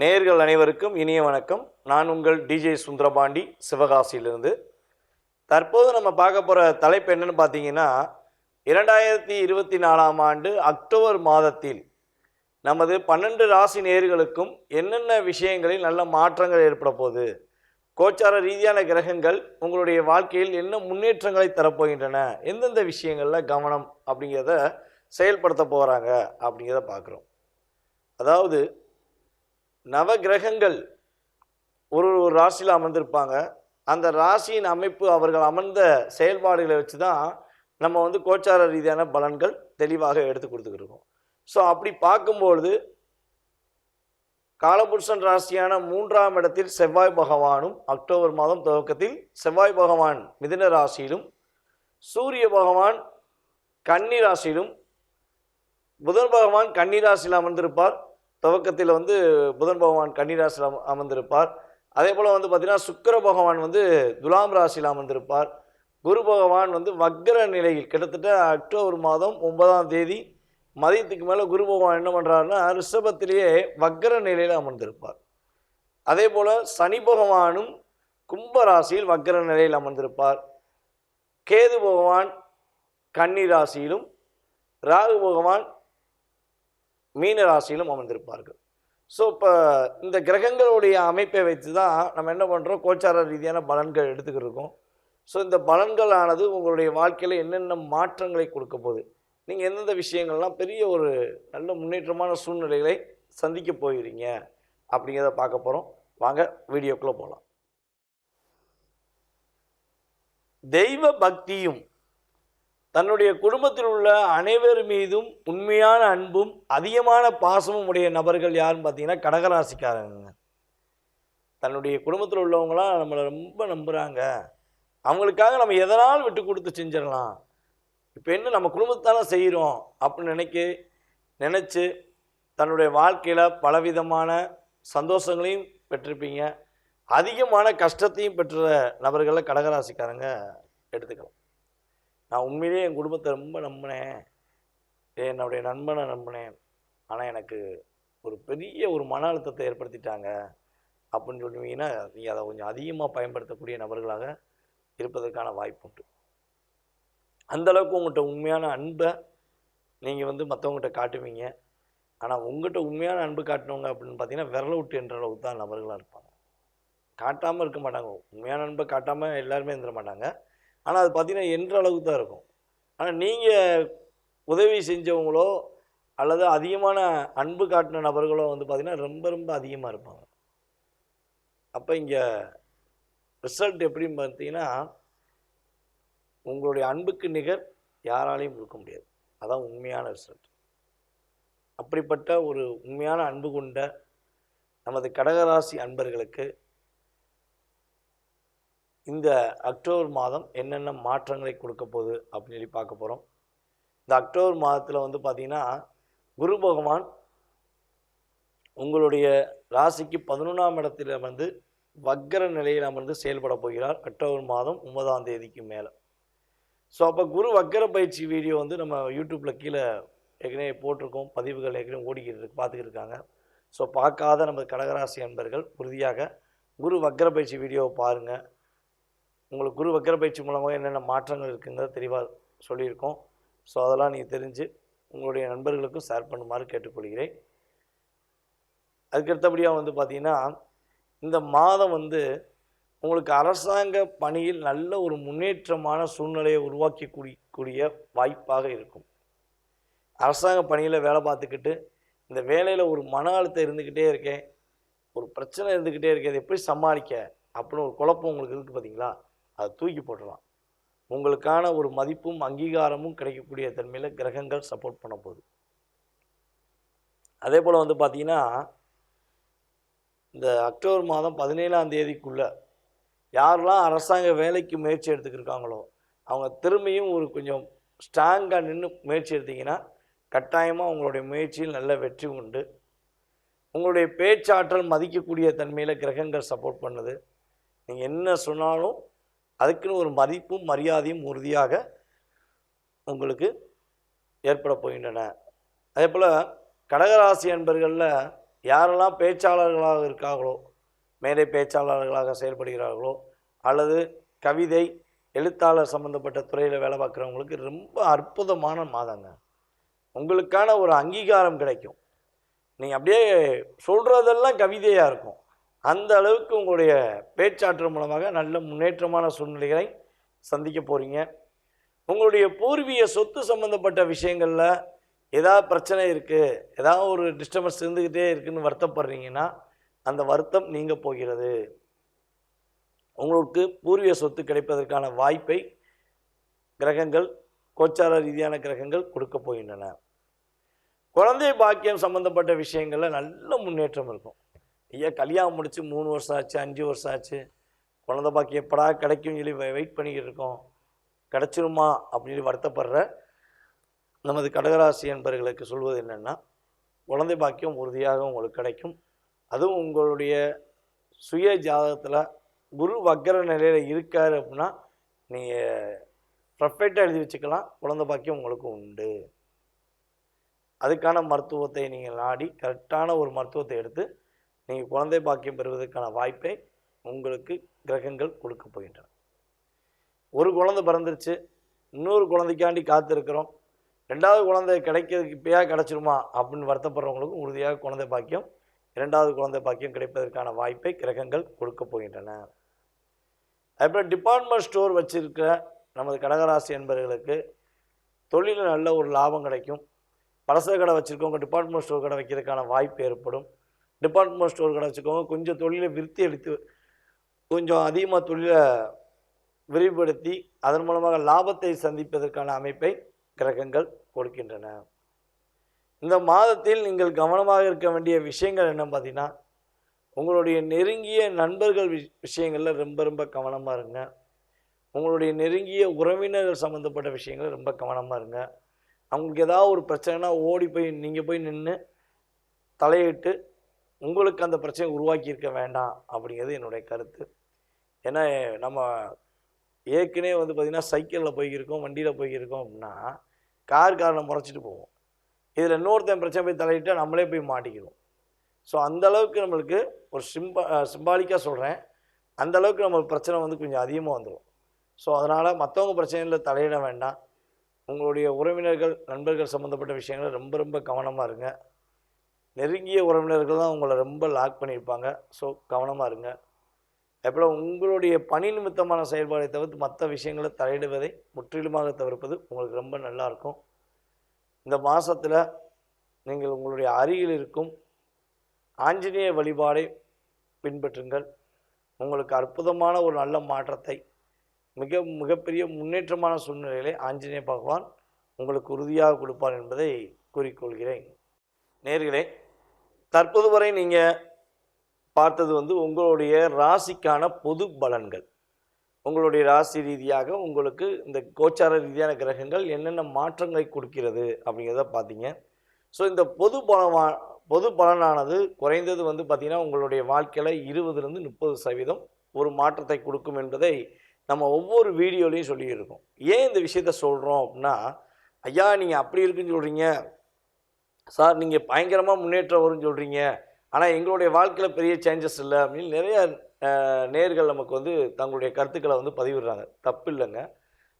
நேர்கள் அனைவருக்கும் இனிய வணக்கம். நான் உங்கள் டிஜே சுந்தரபாண்டி சிவகாசியிலிருந்து. தற்போது நம்ம பார்க்க போகிற தலைப்பு என்னன்னு பார்த்தீங்கன்னா இரண்டாயிரத்தி இருபத்தி நாலாம் ஆண்டு அக்டோபர் மாதத்தில் நமது பன்னெண்டு ராசி நேர்களுக்கும் என்னென்ன விஷயங்களில் நல்ல மாற்றங்கள் ஏற்பட போகுது கோச்சார ரீதியான கிரகங்கள் உங்களுடைய வாழ்க்கையில் என்ன முன்னேற்றங்களை தரப்போகின்றன எந்தெந்த விஷயங்களில் கவனம் அப்படிங்கிறத செயல்படுத்த போகிறாங்க அப்படிங்கிறத பார்க்குறோம். அதாவது நவ கிரகங்கள் ஒரு ஒரு ராசியில் அமர்ந்திருப்பாங்க. அந்த ராசியின் அமைப்பு அவர்கள் அமர்ந்த செயல்பாடுகளை வச்சு தான் நம்ம வந்து கோச்சார ரீதியான பலன்கள் தெளிவாக எடுத்து கொடுத்துக்கிருக்கோம் ஸோ அப்படி பார்க்கும்பொழுது காலபுருஷன் ராசியான மூன்றாம் இடத்தில் செவ்வாய் பகவானும் அக்டோபர் மாதம் துவக்கத்தில் செவ்வாய் பகவான் மிதுன ராசியிலும் சூரிய பகவான் கன்னி ராசியிலும் புதன் பகவான் கன்னி ராசியில் அமர்ந்திருப்பார். துவக்கத்தில் வந்து புதன் பகவான் கன்னி ராசியில் அமர்ந்திருப்பார். அதே போல் வந்து பார்த்திங்கன்னா சுக்கர பகவான் வந்து துலாம் ராசியில் அமர்ந்திருப்பார். குரு பகவான் வந்து வக்ர நிலையில் கிட்டத்தட்ட அக்டோபர் மாதம் ஒன்பதாம் தேதி மதியத்துக்கு மேலே குரு பகவான் என்ன பண்ணுறாருன்னா ரிஷபத்திலேயே வக்ர நிலையில் அமர்ந்திருப்பார். அதே போல் சனி பகவானும் கும்ப ராசியில் வக்ர நிலையில் அமர்ந்திருப்பார். கேது பகவான் கன்னி ராசியிலும் ராகு பகவான் மீன ராசியிலும் அமர்ந்திருப்பார்கள். ஸோ இப்போ இந்த கிரகங்களுடைய அமைப்பை வைத்து தான் நம்ம என்ன பண்ணுறோம் கோச்சார ரீதியான பலன்கள் எடுத்துக்கிட்டு இருக்கோம். ஸோ இந்த பலன்களானது உங்களுடைய வாழ்க்கையில் என்னென்ன மாற்றங்களை கொடுக்க போகுது? நீங்கள் எந்தெந்த விஷயங்கள்லாம் பெரிய ஒரு நல்ல முன்னேற்றமான சூழ்நிலைகளை சந்திக்க போகிறீங்க? அப்படிங்கிறத பார்க்க போகிறோம் வாங்க வீடியோக்குள்ளே போகலாம் தெய்வ பக்தியும் தன்னுடைய குடும்பத்தில் உள்ள அனைவர் மீதும் உண்மையான அன்பும் அதிகமான பாசமும் உடைய நபர்கள் யாருன்னு பார்த்தீங்கன்னா கடகராசிக்காரங்க. தன்னுடைய குடும்பத்தில் உள்ளவங்களாம் நம்மளை ரொம்ப நம்புகிறாங்க அவங்களுக்காக நம்ம எதனால் விட்டு கொடுத்து செஞ்சிடலாம்? இப்போ என்ன நம்ம குடும்பத்தானே செய்கிறோம் அப்படின்னு நினைக்க நினச்சி தன்னுடைய வாழ்க்கையில் பலவிதமான சந்தோஷங்களையும் பெற்றிருப்பீங்க. அதிகமான கஷ்டத்தையும் பெற்ற நபர்களை கடகராசிக்காரங்க எடுத்துக்கலாம். நான் உண்மையிலேயே என் குடும்பத்தை ரொம்ப நம்பினேன். என்னுடைய நண்பனை நம்பினேன். ஆனால் எனக்கு ஒரு பெரிய ஒரு மன அழுத்தத்தை ஏற்படுத்திட்டாங்க. அப்படின்னு சொல்லுவீங்கன்னா நீங்கள் அதை கொஞ்சம் அதிகமாக பயன்படுத்தக்கூடிய நபர்களாக இருப்பதற்கான வாய்ப்பு உண்டு. அந்தளவுக்கு உங்கள்கிட்ட உண்மையான அன்பை நீங்கள் வந்து மற்றவங்ககிட்ட காட்டுவீங்க. ஆனால் உங்கள்கிட்ட உண்மையான அன்பு காட்டினவங்க அப்படின்னு பார்த்தீங்கன்னா விரல விட்டு என்ற அளவுக்கு தான் நபர்களாக இருப்பாங்க. காட்டாமல் இருக்க மாட்டாங்க. உண்மையான அன்பை காட்டாமல் எல்லாருமே இருந்துட மாட்டாங்க. ஆனால் அது பார்த்தீங்கன்னா என்ற அளவுக்கு தான் இருக்கும். ஆனால் நீங்கள் உதவி செஞ்சவங்களோ அல்லது அதிகமான அன்பு காட்டின நபர்களோ வந்து பார்த்திங்கன்னா ரொம்ப ரொம்ப அதிகமாக இருப்பாங்க. அப்போ இங்கே ரிசல்ட் எப்படின்னு பார்த்தீங்கன்னா உங்களுடைய அன்புக்கு நிகர் யாராலையும் கொடுக்க முடியாது. அதான் உண்மையான ரிசல்ட் அப்படிப்பட்ட ஒரு உண்மையான அன்பு கொண்ட நமது கடகராசி அன்பர்களுக்கு இந்த அக்டோபர் மாதம் என்னென்ன மாற்றங்களை கொடுக்க போகுது அப்படின்னு சொல்லி பார்க்க போகிறோம் இந்த அக்டோபர் மாதத்தில் வந்து பார்த்திங்கன்னா குரு பகவான் உங்களுடைய ராசிக்கு பதினொன்றாம் இடத்தில் வந்து வக்கர நிலையில் அமர்ந்து செயல்பட போகிறார். அக்டோபர் மாதம் ஒன்பதாம் தேதிக்கு மேலே. ஸோ அப்போ குரு வக்கர பயிற்சி வீடியோ வந்து நம்ம யூடியூப்பில் கீழே ஏற்கனவே போட்டிருக்கோம். பதிவுகள் ஏற்கனவே ஓடிக்கிட்டு இருக்கு பார்த்துக்கிட்டு இருக்காங்க ஸோ பார்க்காத நம்ம கடகராசி அன்பர்கள் உறுதியாக குரு வக்கர பயிற்சி வீடியோவை பாருங்கள் உங்களுக்கு குரு வக்கர பயிற்சி மூலமாக என்னென்ன மாற்றங்கள் இருக்குங்கிறத தெளிவாக சொல்லியிருக்கோம். ஸோ அதெல்லாம் நீங்கள் தெரிஞ்சு உங்களுடைய நண்பர்களுக்கும் ஷேர் பண்ணுமாறு கேட்டுக்கொள்கிறேன். அதுக்கடுத்தபடியாக வந்து பார்த்திங்கன்னா இந்த மாதம் வந்து உங்களுக்கு அரசாங்க பணியில் நல்ல ஒரு முன்னேற்றமான சூழ்நிலையை உருவாக்கி கூடிய வாய்ப்பாக இருக்கும். அரசாங்க பணியில் வேலை பார்த்துக்கிட்டு இந்த வேலையில் ஒரு மன அழுத்தம் இருந்துக்கிட்டே இருக்கேன் ஒரு பிரச்சனை இருந்துக்கிட்டே இருக்கேன் அதை எப்படி சமாளிக்க அப்படின்னு ஒரு குழப்பம் உங்களுக்கு இருக்குது பார்த்தீங்களா அதை தூக்கி போட்டுடலாம். உங்களுக்கான ஒரு மதிப்பும் அங்கீகாரமும் கிடைக்கக்கூடிய தன்மையில் கிரகங்கள் சப்போர்ட் பண்ண போகுது. அதே போல் வந்து பார்த்தீங்கன்னா இந்த அக்டோபர் மாதம் பதினேழாம் தேதிக்குள்ளே யாரெல்லாம் அரசாங்க வேலைக்கு முயற்சி எடுத்துக்கிருக்காங்களோ அவங்க திரும்பியும் ஒரு கொஞ்சம் ஸ்ட்ராங்காக நின்று முயற்சி எடுத்தீங்கன்னா கட்டாயமாக உங்களுடைய முயற்சியில் நல்ல வெற்றி உண்டு. உங்களுடைய பேச்சாற்றல் மதிக்கக்கூடிய தன்மையில் கிரகங்கள் சப்போர்ட் பண்ணுது. நீங்கள் என்ன சொன்னாலும் அதுக்குன்னு ஒரு மதிப்பும் மரியாதையும் உறுதியாக உங்களுக்கு ஏற்பட போகின்றன. அதே போல் கடகராசி என்பர்களில் யாரெல்லாம் பேச்சாளர்களாக இருக்காங்களோ மேடை பேச்சாளர்களாக செயல்படுகிறார்களோ அல்லது கவிதை எழுத்தாளர் சம்மந்தப்பட்ட துறையில் வேலை பார்க்குறவங்களுக்கு ரொம்ப அற்புதமான மாதங்க. உங்களுக்கான ஒரு அங்கீகாரம் கிடைக்கும். நீங்கள் அப்படியே சொல்கிறதெல்லாம் கவிதையாக இருக்கும். அந்த அளவுக்கு உங்களுடைய பேச்சாற்றல் மூலமாக நல்ல முன்னேற்றமான சூழ்நிலைகளை சந்திக்க போகிறீங்க உங்களுடைய பூர்வீக சொத்து சம்மந்தப்பட்ட விஷயங்களில் ஏதாவது பிரச்சனை இருக்குது ஏதாவது ஒரு டிஸ்டர்பன்ஸ் இருந்துக்கிட்டே இருக்குதுன்னு வருத்தப்படுறீங்கன்னா அந்த வருத்தம் நீங்கள் போகிறது. உங்களுக்கு பூர்வீக சொத்து கிடைப்பதற்கான வாய்ப்பை கிரகங்கள் கோச்சார ரீதியான கிரகங்கள் கொடுக்க போகின்றன. குழந்தை பாக்கியம் சம்மந்தப்பட்ட விஷயங்களில் நல்ல முன்னேற்றம் இருக்கும். ஐயா கல்யாணம் முடித்து மூணு வருஷம் ஆச்சு அஞ்சு வருஷம் ஆச்சு. குழந்தை பாக்கி எப்படா கிடைக்கும் சொல்லி வெயிட் பண்ணிக்கிட்டு இருக்கோம். கிடச்சிருமா அப்படின்னு வருத்தப்படுற நமது கடகராசி என்பவர்களுக்கு சொல்வது என்னென்னா குழந்தை பாக்கியம் உறுதியாக உங்களுக்கு கிடைக்கும். அதுவும் உங்களுடைய சுய ஜாதகத்தில் குரு வக்கர நிலையில் இருக்கார் அப்படின்னா நீங்கள் ப்ரஃபெக்டாக எழுதி வச்சுக்கலாம். குழந்தை பாக்கியம் உங்களுக்கு உண்டு. அதுக்கான மருத்துவத்தை நீங்கள் நாடி கரெக்டான ஒரு மருத்துவத்தை எடுத்து நீங்கள் குழந்தை பாக்கியம் பெறுவதற்கான வாய்ப்பை உங்களுக்கு கிரகங்கள் கொடுக்க போகின்றன. ஒரு குழந்தை பிறந்துருச்சு இன்னொரு குழந்தைக்காண்டி காத்திருக்கிறோம் ரெண்டாவது குழந்தை கிடைக்கிறதுக்கு இப்போயா கிடச்சிருமா அப்படின்னு வருத்தப்படுறவங்களுக்கும் உறுதியாக குழந்தை பாக்கியம் இரண்டாவது குழந்தை பாக்கியம் கிடைப்பதற்கான வாய்ப்பை கிரகங்கள் கொடுக்க போகின்றன. அதுபோல் டிபார்ட்மெண்ட் ஸ்டோர் வச்சிருக்கிற நமது கடகராசி என்பவர்களுக்கு தொழிலில் நல்ல ஒரு லாபம் கிடைக்கும். பலசர கடை வச்சுருக்கவங்க டிபார்ட்மெண்ட் ஸ்டோர் கடை வைக்கிறதுக்கான வாய்ப்பு ஏற்படும். டிபார்ட்மெண்ட் ஸ்டோர் கடை வச்சுக்கோங்க. கொஞ்சம் தொழிலை விருத்தி எடுத்து கொஞ்சம் அதிகமாக தொழிலை விரிவுபடுத்தி அதன் மூலமாக லாபத்தை சந்திப்பதற்கான அமைப்பை கிரகங்கள் கொடுக்கின்றன. இந்த மாதத்தில் நீங்கள் கவனமாக இருக்க வேண்டிய விஷயங்கள் என்ன பார்த்தீங்கன்னா உங்களுடைய நெருங்கிய நண்பர்கள் வி விஷயங்களில் ரொம்ப ரொம்ப கவனமாக இருங்க. உங்களுடைய நெருங்கிய உறவினர்கள் சம்மந்தப்பட்ட விஷயங்கள் ரொம்ப கவனமாக இருங்க. அவங்களுக்கு ஏதாவது ஒரு பிரச்சனைனா ஓடி போய் நீங்கள் போய் நின்று தலையிட்டு உங்களுக்கு அந்த பிரச்சனை உருவாக்கி இருக்க வேண்டாம் அப்படிங்கிறது என்னுடைய கருத்து. ஏன்னா நம்ம ஏற்கனவே வந்து பார்த்திங்கன்னா சைக்கிளில் போய்க்கிருக்கோம் வண்டியில் போய்க்கிருக்கோம் அப்படின்னா கார் காரனை முறைச்சிட்டு போவோம். இதில் இன்னொருத்தன் பிரச்சனை போய் தலையிட்டால் நம்மளே போய் மாட்டிக்கிறோம் ஸோ அந்த அளவுக்கு நம்மளுக்கு ஒரு சிம்பா சிம்பாலிக்காக சொல்கிறேன் அந்த அளவுக்கு நம்மளுக்கு பிரச்சனை வந்து கொஞ்சம் அதிகமாக வந்துடும் ஸோ அதனால் மற்றவங்க பிரச்சனையில் தலையிட வேண்டாம். உங்களுடைய உறவினர்கள் நண்பர்கள் சம்மந்தப்பட்ட விஷயங்களை ரொம்ப ரொம்ப கவனமாக இருங்க. நெருங்கிய உறவினர்கள் தான் உங்களை ரொம்ப லாக் பண்ணியிருப்பாங்க. ஸோ கவனமாக இருங்க. அப்புறம் உங்களுடைய பணி நிமித்தமான செயல்பாடை தவிர்த்து மற்ற விஷயங்களை தலையிடுவதை முற்றிலுமாக தவிர்ப்பது உங்களுக்கு ரொம்ப நல்லா இருக்கும். இந்த மாதத்தில் நீங்கள் உங்களுடைய அருகில் இருக்கும் ஆஞ்சநேய வழிபாடை பின்பற்றுங்கள். உங்களுக்கு அற்புதமான ஒரு நல்ல மாற்றத்தை மிக மிகப்பெரிய முன்னேற்றமான சூழ்நிலைகளை ஆஞ்சநேய பகவான் உங்களுக்கு உறுதியாக கொடுப்பார் என்பதை கூறிக்கொள்கிறேன். நேர்களே தற்போது வரை நீங்கள் பார்த்தது வந்து உங்களுடைய ராசிக்கான பொது பலன்கள். உங்களுடைய ராசி ரீதியாக உங்களுக்கு இந்த கோச்சார ரீதியான கிரகங்கள் என்னென்ன மாற்றங்களை கொடுக்கிறது அப்படிங்கிறத பார்த்தீங்க. ஸோ இந்த பொது பலமா பொது பலனானது குறைந்தது வந்து பார்த்திங்கன்னா உங்களுடைய வாழ்க்கையில் இருபதுலேருந்து முப்பது சதவீதம் ஒரு மாற்றத்தை கொடுக்கும் என்பதை நம்ம ஒவ்வொரு வீடியோலையும் சொல்லியிருக்கோம். ஏன் இந்த விஷயத்த சொல்கிறோம் அப்படின்னா ஐயா நீங்கள் அப்படி இருக்குன்னு சொல்கிறீங்க சார் நீங்கள் பயங்கரமாக முன்னேற்றம் வரும்னு சொல்கிறீங்க ஆனால் எங்களுடைய வாழ்க்கையில் பெரிய சேஞ்சஸ் இல்லை அப்படின்னு நிறைய நேர்கள் நமக்கு வந்து தங்களுடைய கருத்துக்களை வந்து பதிவிடுறாங்க. தப்பு இல்லைங்க.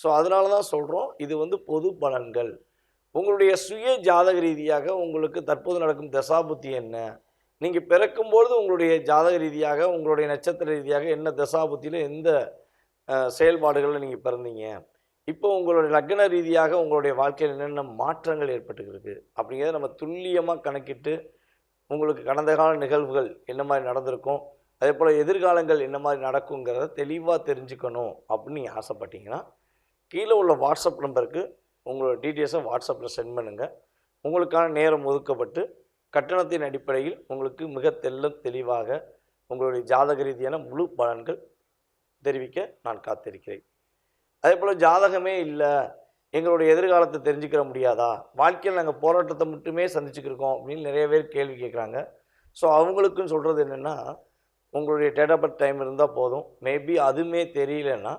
ஸோ அதனால தான் சொல்கிறோம் இது வந்து பொது பலன்கள். உங்களுடைய சுய ஜாதக ரீதியாக உங்களுக்கு தற்போது நடக்கும் தசாபுத்தி என்ன? நீங்கள் பிறக்கும்பொழுது உங்களுடைய ஜாதக ரீதியாக உங்களுடைய நட்சத்திர ரீதியாக என்ன தசாபுத்தியில் எந்த செயல்பாடுகளில் நீங்கள் பிறந்தீங்க? இப்போ உங்களுடைய லக்ன ரீதியாக உங்களுடைய வாழ்க்கையில் என்னென்ன மாற்றங்கள் ஏற்பட்டுருக்கு அப்படிங்கிறத நம்ம துல்லியமாக கணக்கிட்டு உங்களுக்கு கடந்த கால நிகழ்வுகள் என்ன மாதிரி நடந்திருக்கும்? அதே போல் எதிர்காலங்கள் என்ன மாதிரி நடக்குங்கிறத தெளிவாக தெரிஞ்சுக்கணும் அப்படின்னு நீங்கள் ஆசைப்பட்டீங்கன்னா கீழே உள்ள வாட்ஸ்அப் நம்பருக்கு உங்களோட டீட்டெயில்ஸை வாட்ஸ்அப்பில் சென்ட் பண்ணுங்கள் உங்களுக்கான நேரம் ஒதுக்கப்பட்டு கட்டணத்தின் அடிப்படையில் உங்களுக்கு மிக தெல்ல தெளிவாக உங்களுடைய ஜாதக ரீதியான முழு பலன்கள் தெரிவிக்க நான் காத்திருக்கிறேன். அதே போல் ஜாதகமே இல்லை. எங்களுடைய எதிர்காலத்தை தெரிஞ்சுக்கிற முடியாதா? வாழ்க்கையில் நாங்கள் போராட்டத்தை மட்டுமே சந்திச்சுக்கிருக்கோம் அப்படின்னு நிறைய பேர் கேள்வி கேட்குறாங்க ஸோ அவங்களுக்குன்னு சொல்கிறது என்னென்னா உங்களுடைய டேட் ஆஃப் பர்த் டைம் இருந்தால் போதும். மேபி அதுவுமே தெரியலன்னா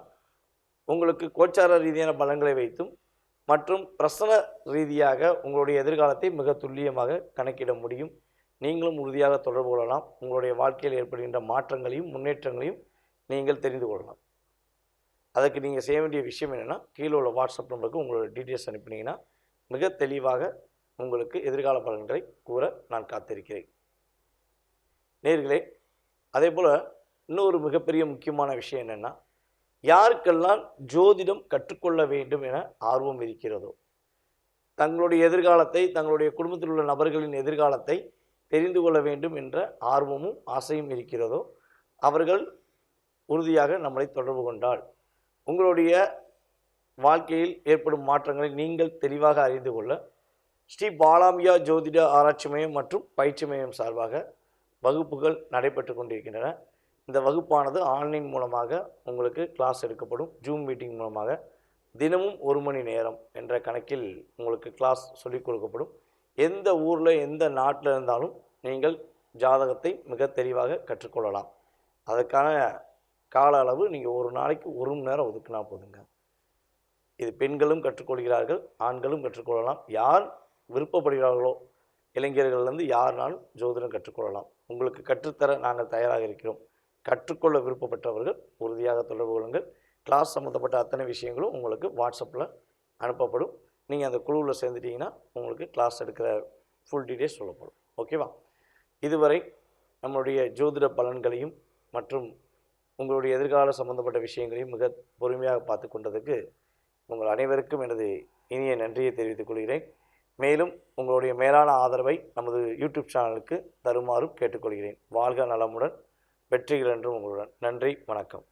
உங்களுக்கு கோச்சார ரீதியான பலன்களை வைத்தும் மற்றும் பிரசன ரீதியாக உங்களுடைய எதிர்காலத்தை மிக துல்லியமாக கணக்கிட முடியும். நீங்களும் உறுதியாக தொடர்பு கொள்ளலாம். உங்களுடைய வாழ்க்கையில் ஏற்படுகின்ற மாற்றங்களையும் முன்னேற்றங்களையும் நீங்கள் தெரிந்து கொள்ளலாம். அதுக்கு நீங்கள் செய்ய வேண்டிய விஷயம் என்னென்னா கீழே உள்ள வாட்ஸ்அப் நம்பருக்கு உங்களோட டீட்டெயில்ஸ் அனுப்பினீங்கன்னா மிக தெளிவாக உங்களுக்கு எதிர்கால பலன்களை கூற நான் காத்திருக்கிறேன். நேர்களே அதே போல் இன்னொரு மிகப்பெரிய முக்கியமான விஷயம் என்னென்னா யாருக்கெல்லாம் ஜோதிடம் கற்றுக்கொள்ள வேண்டும் என ஆர்வம் இருக்கிறதோ தங்களுடைய எதிர்காலத்தை தங்களுடைய குடும்பத்தில் உள்ள நபர்களின் எதிர்காலத்தை தெரிந்து கொள்ள வேண்டும் என்ற ஆர்வமும் ஆசையும் இருக்கிறதோ அவர்கள் உறுதியாக நம்மளை தொடர்பு கொண்டால் உங்களுடைய வாழ்க்கையில் ஏற்படும் மாற்றங்களை நீங்கள் தெளிவாக அறிந்து கொள்ள ஸ்ரீ பாலாமியா ஜோதிட ஆராய்ச்சி மையம் மற்றும் பயிற்சி மையம் சார்பாக வகுப்புகள் நடைபெற்று கொண்டிருக்கின்றன. இந்த வகுப்பானது ஆன்லைன் மூலமாக உங்களுக்கு கிளாஸ் எடுக்கப்படும். ஜூம் மீட்டிங் மூலமாக தினமும் ஒரு மணி நேரம் என்ற கணக்கில் உங்களுக்கு கிளாஸ் சொல்லிக் கொடுக்கப்படும். எந்த ஊரில் எந்த நாட்டில் இருந்தாலும் நீங்கள் ஜாதகத்தை மிக தெளிவாக கற்றுக்கொள்ளலாம் அதற்கான கால அளவு நீங்கள் ஒரு நாளைக்கு ஒரு மணி நேரம் ஒதுக்குனா போதுங்க. இது பெண்களும் கற்றுக்கொள்கிறார்கள் ஆண்களும் கற்றுக்கொள்ளலாம். யார் விருப்பப்படுகிறார்களோ இளைஞர்கள்லேருந்து யாருனாலும் ஜோதிடம் கற்றுக்கொள்ளலாம். உங்களுக்கு கற்றுத்தர நாங்கள் தயாராக இருக்கிறோம். கற்றுக்கொள்ள விருப்பப்பட்டவர்கள் உறுதியாக தொடர்பு கொள்ளுங்கள். கிளாஸ் சம்மந்தப்பட்ட அத்தனை விஷயங்களும் உங்களுக்கு வாட்ஸ்அப்பில் அனுப்பப்படும். நீங்கள் அந்த குழுவில் சேர்ந்துட்டீங்கன்னா உங்களுக்கு கிளாஸ் எடுக்கிற ஃபுல் டீட்டெயில்ஸ் சொல்லப்படும். ஓகேவா இதுவரை நம்மளுடைய ஜோதிட பலன்களையும் மற்றும் உங்களுடைய எதிர்கால சம்பந்தப்பட்ட விஷயங்களையும் மிக பொறுமையாக பார்த்து கொண்டதுக்கு உங்கள் அனைவருக்கும் எனது இனிய நன்றியை தெரிவித்துக் கொள்கிறேன். மேலும் உங்களுடைய மேலான ஆதரவை நமது யூடியூப் சேனலுக்கு தருமாறும் கேட்டுக்கொள்கிறேன் வாழ்க நலமுடன் வெற்றிகள் என்றும் உங்களுடன். நன்றி வணக்கம்.